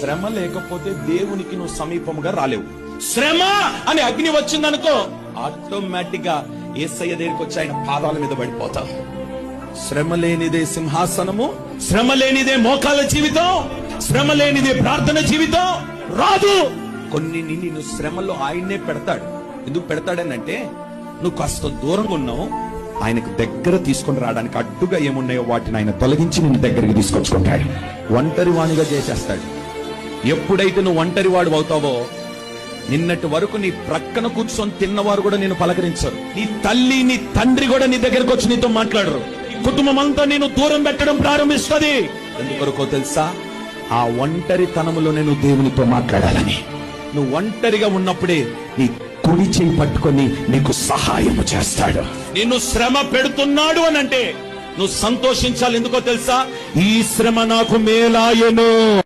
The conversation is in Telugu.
శ్రమ లేకపోతే దేవునికి నువ్వు సమీపముగా రాలేవు. శ్రమ అని అగ్ని వచ్చిందనుకో ఆటోమేటిక్గా ఏసయ్య దగ్గరికి వచ్చి ఆయన పాదాల మీద పడిపోతావు శ్రమ లేనిదే సింహాసనము శ్రమ లేనిదే మోకాల జీవితం శ్రమ లేనిదే ప్రార్థన జీవితం రాదు. కొన్ని నిన్ను శ్రమలో ఆయన్నే పెడతాడు. ఎందుకు పెడతాడనంటే నువ్వు కాస్త దూరంగా ఉన్నావు. ఆయనకు దగ్గర తీసుకొని రావడానికి అడ్డుగా ఏమున్నాయో వాటిని ఆయన తొలగించి నిన్ను దగ్గరికి తీసుకొచ్చుకుంటాడు. ఒంటరి వాణిగా చేసేస్తాడు. ఎప్పుడైతే నువ్వు ఒంటరి వాడు అవుతావో నిన్నటి వరకు నీ ప్రక్కన కూర్చొని తిన్నవారు కూడా నేను పలకరించరు. నీ తల్లి నీ తండ్రి కూడా నీ దగ్గరకు వచ్చి నీతో మాట్లాడరు. కుటుంబం అంతా నేను దూరం పెట్టడం ప్రారంభిస్తుంది. ఎందుకొరకో తెలుసా? ఆ ఒంటరితనములో నేను దేవునితో మాట్లాడాలని. నువ్వు ఒంటరిగా ఉన్నప్పుడే నీ కుడి చేయి పట్టుకొని నీకు సహాయం చేస్తాడు. నిన్ను శ్రమ పెడుతున్నాడు అని అంటే నువ్వు సంతోషించాలి. ఎందుకో తెలుసా? ఈ శ్రమ నాకు మేలాయను.